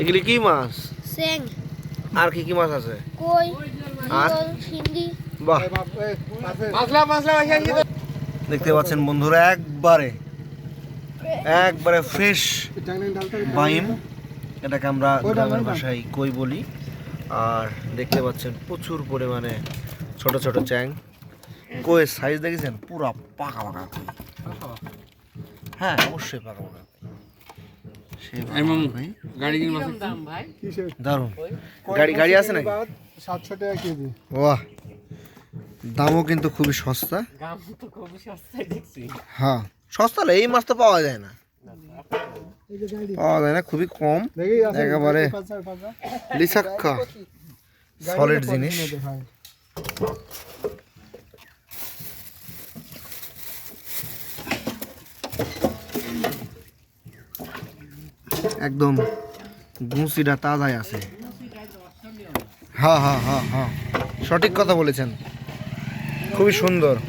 এগুলি কি মাছ? সেং। আর কি কি মাছ আছে? কই? আর? সিঙ্গি বাহ। মাছলা মাছলা দেখতে পাচ্ছেন বন্ধুরা একবারে একবারে ফ্রেশ বাইম। এটাকে আমরা গ্রামের ভাষায় কই বলি। আর দেখতে পাচ্ছেন প্রচুর পরিমাণে ছোট ছোট চ্যাং। কইয়ের সাইজ দেখেছেন? পুরা পাকা পাকা কই। হ্যাঁ অবশ্যই পাকা পাকা কই। সেই পাকা এবং পাকা কই। গাড়ি কিন গাড়ি গাড়ি আছে নাকি? সাতশো টাকা কেজি। বাহ। দামও কিন্তু খুবই সস্তা। হ্যাঁ সস্তা হলে এই মাছ তো পাওয়া যায় না। পাওয়া যায় না খুবই কম। একেবারে সলিড জিনিস। একদম গুঁসিটা তাজাই আছে। হ্যাঁ হ্যাঁ হ্যাঁ হ্যাঁ। সঠিক কথা বলেছেন। খুবই সুন্দর।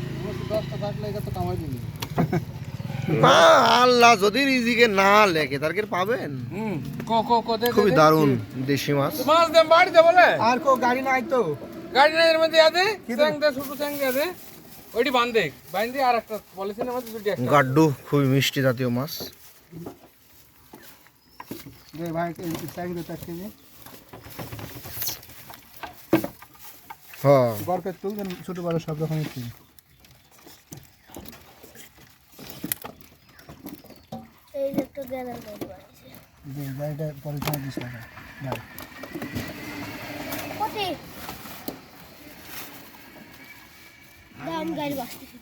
আল্লাহ যদি রিজিকে না লেখে তার কি পাবেন? হুম কো কো কো দে খুবই দারুণ দেশি মাছ। মাছ দে বাড়ি দে বলে। আর কো গাড়ি নাই তো। গাড়ি না এর মধ্যে আছে স্যাং দে ছোট স্যাং দে। আছে ওইটি বান্ধে বান্ধে আর একটা মধ্যে দুটি গাড্ডু খুবই মিষ্টি জাতীয় মাছ। দে ভাই ট্যাঙ্ক দে চার কেজি হ্যাঁ। গড়কে তুল দেন ছোট বড় সব রকমের তুল এই যে একটা গ্যালার দে গাড়িটা পরে চাই দিস না কতি? দাম গাড়ি বাসতেছে